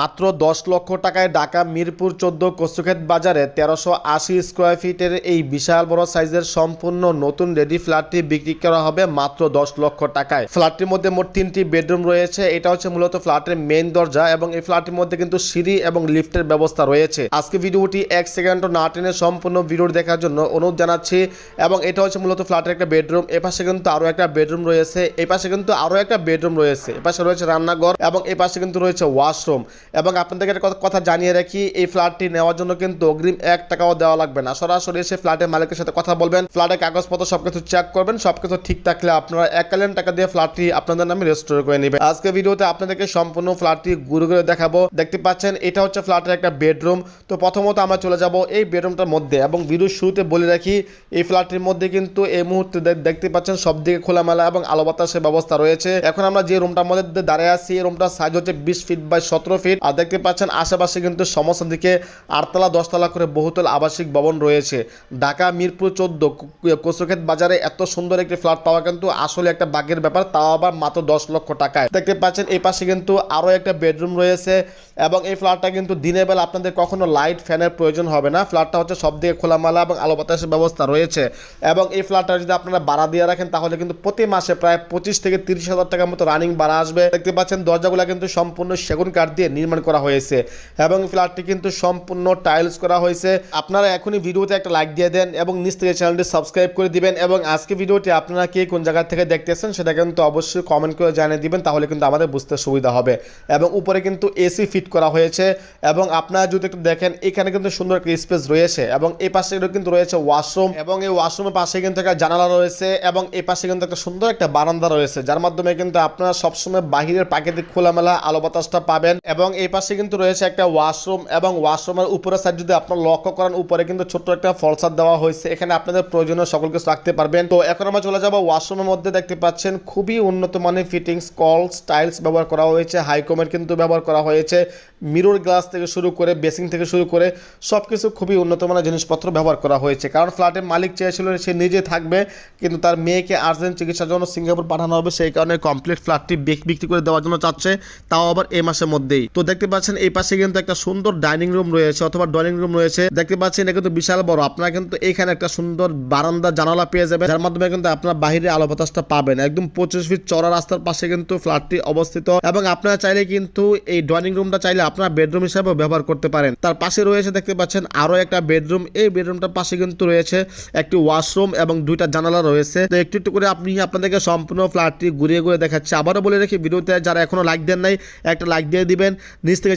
মাত্র দশ লক্ষ টাকায় ঢাকা, মিরপুর, চোদ্দ কচুক্ষেত বাজারে তেরোশো আশি স্কোয়ার ফিটের এই বিশাল বড় সাইজের সম্পূর্ণ নতুন রেডি ফ্ল্যাটটি বিক্রি করা হবে মাত্র দশ লক্ষ টাকায়। ফ্ল্যাটটির মধ্যে মোট তিনটি বেডরুম রয়েছে। এটা হচ্ছে মূলত ফ্ল্যাটের মেইন দরজা এবং এই ফ্ল্যাটের মধ্যে কিন্তু সিঁড়ি এবং লিফটের ব্যবস্থা রয়েছে। আজকে ভিডিওটি এক সেকেন্ড না টেনে সম্পূর্ণ ভিডিওটি দেখার জন্য অনুরোধ জানাচ্ছি এবং এটা হচ্ছে মূলত ফ্ল্যাটের একটা বেডরুম। এপাশে কিন্তু আরও একটা বেডরুম রয়েছে। এপাশে কিন্তু আরও একটা বেডরুম রয়েছে। এপাশে রয়েছে রান্নাঘর এবং এপাশে কিন্তু রয়েছে ওয়াশরুম। এবং আপনাদেরকে একটা কথা- জানিয়ে রাখি, এই ফ্ল্যাটটি নেওয়ার জন্য কিন্তু অগ্রিম এক টাকাও দেওয়া লাগবে না। সরাসরি এসে ফ্ল্যাটের মালিকের সাথে কথা বলবেন ফ্ল্যাটের কাগজপত্র সবকিছু চেক করবেন, সবকিছু ঠিক থাকলে আপনারা এককালীন টাকা দিয়ে ফ্ল্যাটটি আপনাদের নামে রেজিস্টার করে নেবেন। আজকে ভিডিওতে আপনাদেরকে সম্পূর্ণ ফ্ল্যাটটি ঘুরে ঘুরে দেখাবো। দেখতে পাচ্ছেন, এটা হচ্ছে ফ্ল্যাটের একটা বেডরুম তো প্রথমত আমরা চলে যাব এই বেডরুমটার মধ্যে এবং ভিডিওর শুরুতে বলে রাখি, এই ফ্ল্যাটটির মধ্যে কিন্তু এই মুহূর্তে দেখতে পাচ্ছেন সব দিকে খোলামেলা এবং আলো বাতাসের ব্যবস্থা রয়েছে। এখন আমরা যে রুমটার মধ্যে দাঁড়িয়ে আছি, এই রুমটার সাইজ হচ্ছে বিশ ফিট বাই সতেরো ফিট আর দেখতে পাচ্ছেন, আশেপাশে কিন্তু সমস্ত দিকে আটতলা, দশতলা করে বহুতল আবাসিক ভবন রয়েছে। ঢাকা, মিরপুর, চোদ্দ কচুক্ষেত বাজারে এত সুন্দর একটি ফ্ল্যাট পাওয়া কিন্তু আসলে একটা বাঘের ব্যাপার, তাও আবার মাত্র দশ লক্ষ টাকায়। দেখতে পাচ্ছেন, এই পাশে কিন্তু আরও একটা বেডরুম রয়েছে এবং এই ফ্ল্যাটটা কিন্তু দিনের বেলা আপনাদের কখনো লাইট ফ্যানের প্রয়োজন হবে না। ফ্ল্যাটটা হচ্ছে সব দিকে খোলামালা এবং আলো বাতাসের ব্যবস্থা রয়েছে এবং এই ফ্ল্যাটটা যদি আপনারা ভাড়া দিয়ে রাখেন, তাহলে কিন্তু প্রতি মাসে প্রায় পঁচিশ থেকে তিরিশ হাজার টাকার মতো রানিং ভাড়া আসবে। দেখতে পাচ্ছেন, দরজাগুলো কিন্তু সম্পূর্ণ সেগুন কাঠ দিয়ে নির্মাণ করা হয়েছে এবং ফ্ল্যাটটি কিন্তু সম্পূর্ণ টাইলস করা হয়েছে। আপনারা এখনই ভিডিওতে একটা লাইক দিয়ে দেন এবং নিচ থেকে চ্যানেলটি সাবস্ক্রাইব করে দিবেন এবং আজকে ভিডিওটি আপনারা কে কোন জায়গা থেকে দেখতেছেন সেটা কিন্তু অবশ্যই কমেন্ট করে জানিয়ে দিবেন, তাহলে কিন্তু আমাদের বুঝতে সুবিধা হবে। এবং উপরে কিন্তু এসি ফিট করা হয়েছে এবং আপনারা যদি একটু দেখেন, এখানে কিন্তু সুন্দর একটা স্পেস রয়েছে এবং এই পাশে কিন্তু রয়েছে ওয়াশরুম এবং এই ওয়াশরুমের পাশে কিন্তু একটা জানালা রয়েছে এবং এই পাশে কিন্তু একটা সুন্দর একটা বারান্দা রয়েছে, যার মাধ্যমে কিন্তু আপনারা সবসময় বাহিরের প্রাকৃতিক খোলামেলা আলো বাতাসটা পাবেন এবং এই পাশে কিন্তু রয়েছে একটা ওয়াশরুম এবং ওয়াশরুমের উপরের সাইড যদি আপনারা লক্ষ্য করেন, উপরে কিন্তু ছোট্ট একটা ফলসার দেওয়া হয়েছে। এখানে আপনাদের প্রয়োজনীয় সকল কিছু রাখতে পারবেন। তো এখন আমরা চলে যাব ওয়াশরুমের মধ্যে। দেখতে পাচ্ছেন, খুবই উন্নত মানের ফিটিংস কল স্টাইলস ব্যবহার করা হয়েছে হাইকমের কিন্তু ব্যবহার করা হয়েছে মিরর গ্লাস থেকে শুরু করে বেসিং থেকে শুরু করে সব কিছু খুবই উন্নত মানের জিনিসপত্র ব্যবহার করা হয়েছে। কারণ ফ্ল্যাটের মালিক চেয়েছিল সে নিজে থাকবে, কিন্তু তার মেয়েকে আর্জেন্ট চিকিৎসার জন্য সিঙ্গাপুর পাঠানো হবে, সেই কারণে কমপ্লিট ফ্ল্যাটটি বিক- বিক্রি করে দেওয়ার জন্য চাচ্ছে, তাও আবার এই মাসের মধ্যেই। তো দেখতে পাচ্ছেন, এই পাশে কিন্তু একটা সুন্দর ডাইনিং রুম রয়েছে অথবা ড্রয়িং রুম রয়েছে। দেখতে পাচ্ছেন, এটা কিন্তু বিশাল বড়। আপনারা কিন্তু এখানে একটা সুন্দর বারান্দা, জানালা পেয়ে যাবেন, যার মাধ্যমে কিন্তু আপনার বাহিরে আলো বাতাসটা পাবেন। একদম পঁচিশ ফিট চড়া রাস্তার পাশে কিন্তু ফ্ল্যাটটি অবস্থিত এবং আপনারা চাইলে কিন্তু এই ড্রয়িং রুমটা চাইলে আপনারা বেডরুম হিসাবে ব্যবহার করতে পারেন। তার পাশে রয়েছে, দেখতে পাচ্ছেন আরও একটা বেডরুম। এই বেডরুমটার পাশে কিন্তু রয়েছে একটি ওয়াশরুম এবং দুইটা জানালা রয়েছে। তো একটু একটু করে আপনি আপনাদেরকে সম্পূর্ণ ফ্ল্যাটটি ঘুরিয়ে ঘুরে দেখাচ্ছে। আবারও বলে রাখি, ভিডিওতে যারা এখনও লাইক দেন নাই, একটা লাইক দিয়ে দিবেন। নিচ থেকে